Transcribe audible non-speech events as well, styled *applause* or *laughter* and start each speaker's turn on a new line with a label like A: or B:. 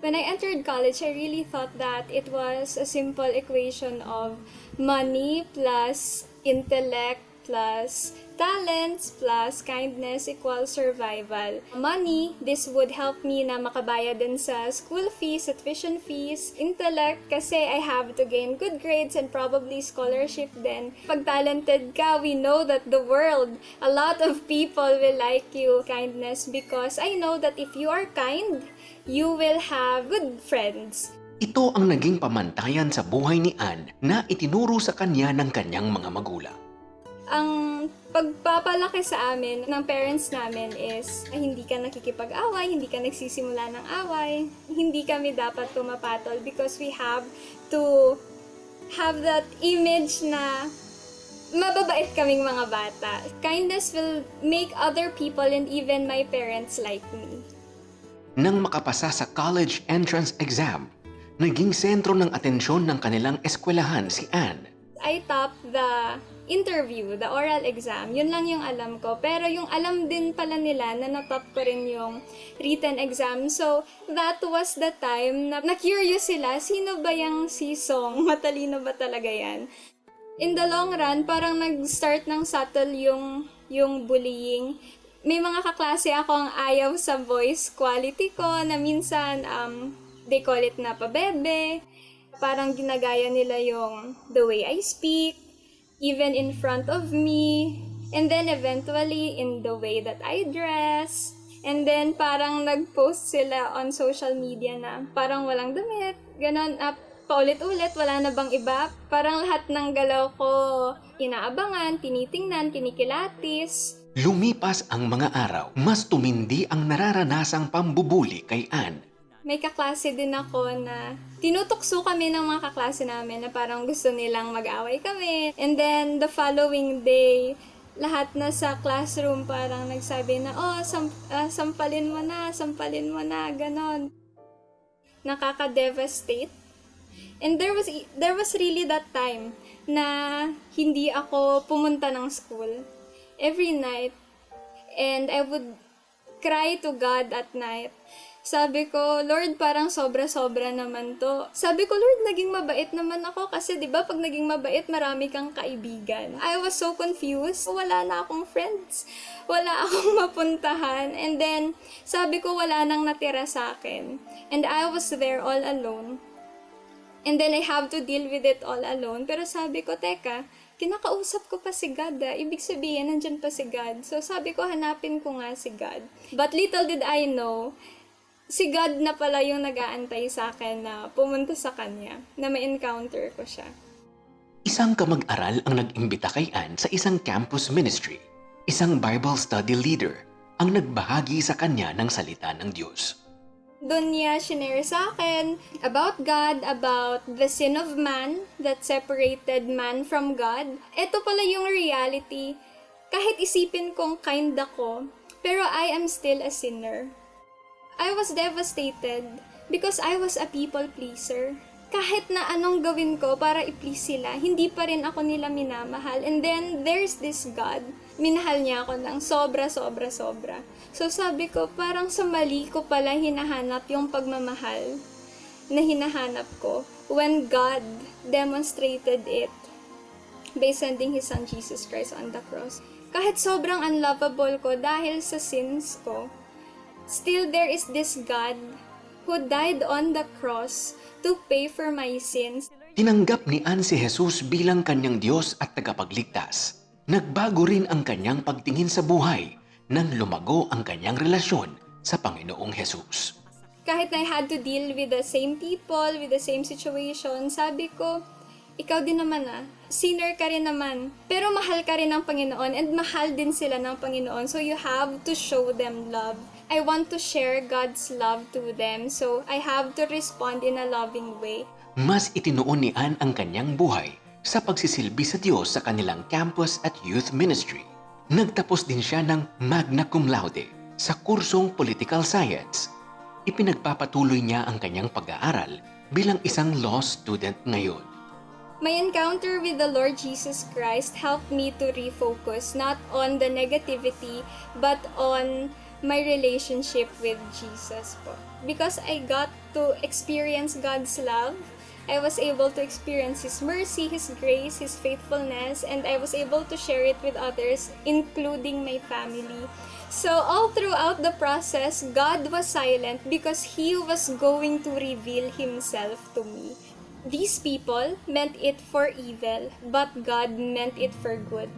A: When I entered college, I really thought that it was a simple equation of money plus intellect plus talents plus kindness equals survival. Money, this would help me na makabayad din sa school fees, sa tuition fees. Intellect, kasi I have to gain good grades and probably scholarship din. Pag talented ka, we know that the world, a lot of people will like you. Kindness, because I know that if you are kind, you will have good friends.
B: Ito ang naging pamantayan sa buhay ni Anne na itinuro sa kanya ng kanyang mga magulang.
A: Ang pagpapalaki sa amin ng parents namin is hindi ka nakikipag-away, hindi ka nagsisimula ng away, hindi kami dapat pumapatol because we have to have that image na mababait kaming mga bata. Kindness will make other people and even my parents like me.
B: Nang makapasa sa college entrance exam, naging sentro ng atensyon ng kanilang eskwelahan si Anne.
A: I top the interview, the oral exam. Yun lang yung alam ko. Pero yung alam din pala nila na natop ko rin yung written exam. So, that was the time na na-curious sila, sino ba yung si Song? *laughs* Matalino ba talaga yan? In the long run, parang nag-start ng subtle yung, yung bullying. May mga kaklase ako ang ayaw sa voice quality ko na minsan um, they call it na pabebe. Parang ginagaya nila yung the way I speak, even in front of me, and then eventually in the way that I dress. And then parang nag-post sila on social media na parang walang damit, ganon, ah, paulit-ulit, wala na bang iba? Parang lahat ng galaw ko inaabangan, tinitingnan, kinikilatis.
B: Lumipas ang mga araw, mas tumindi ang nararanasang pambubuli kay Anne.
A: May kaklase din ako na tinutukso kami ng mga kaklase namin na parang gusto nilang mag-away kami. And then the following day, lahat na sa classroom parang nagsabi na, oh, sam- ah, sampalin mo na, sampalin mo na, ganon. Nakaka-devastate. And there was there was really that time na hindi ako pumunta ng school every night and I would cry to God at night. Sabi ko, Lord, parang sobra-sobra naman to. Sabi ko, Lord, naging mabait naman ako kasi 'di ba pag naging mabait, marami kang kaibigan. I was so confused. Wala na akong friends. Wala *laughs* akong mapuntahan. And then, sabi ko, wala nang natira sa akin. And I was there all alone. And then I have to deal with it all alone. Pero sabi ko, teka, kinakausap ko pa si God ah. Ibig sabihin, nandyan pa si God. So sabi ko, hanapin ko nga si God. But little did I know, si God na pala yung nag-aantay sa akin na pumunta sa Kanya, na ma-encounter ko siya.
B: Isang kamag-aral ang nag-imbita kay Anne sa isang campus ministry. Isang Bible study leader ang nagbahagi sa kanya ng salita ng Diyos.
A: Doon niya shinare sa akin about God, about the sin of man that separated man from God. Ito pala yung reality. Kahit isipin kong kind ako, pero I am still a sinner. I was devastated because I was a people pleaser. Kahit na anong gawin ko para i-please sila, hindi pa rin ako nila minamahal. And then, there's this God. Minahal niya ako ng sobra, sobra, sobra. So sabi ko, parang sa mali ko pala hinahanap yung pagmamahal na hinahanap ko when God demonstrated it by sending His Son Jesus Christ on the cross. Kahit sobrang unlovable ko dahil sa sins ko, still there is this God who died on the cross to pay for my sins.
B: Tinanggap ni Anne si Jesus bilang kanyang Diyos at tagapagligtas. Nagbago rin ang kanyang pagtingin sa buhay nang lumago ang kanyang relasyon sa Panginoong Jesus.
A: Kahit na I had to deal with the same people, with the same situation, sabi ko, ikaw din naman ah, sinner ka rin naman. Pero mahal ka rin ng Panginoon and mahal din sila ng Panginoon. So you have to show them love. I want to share God's love to them. So I have to respond in a loving way.
B: Mas itinuon ni Anne ang kanyang buhay sa pagsisilbi sa Diyos sa kanilang campus at youth ministry. Nagtapos din siya ng magna cum laude sa kursong Political Science. Ipinagpapatuloy niya ang kanyang pag-aaral bilang isang law student ngayon.
A: My encounter with the Lord Jesus Christ helped me to refocus not on the negativity but on my relationship with Jesus po. Because I got to experience God's love, I was able to experience His mercy, His grace, His faithfulness, and I was able to share it with others, including my family. So, all throughout the process, God was silent because He was going to reveal Himself to me. These people meant it for evil, but God meant it for good.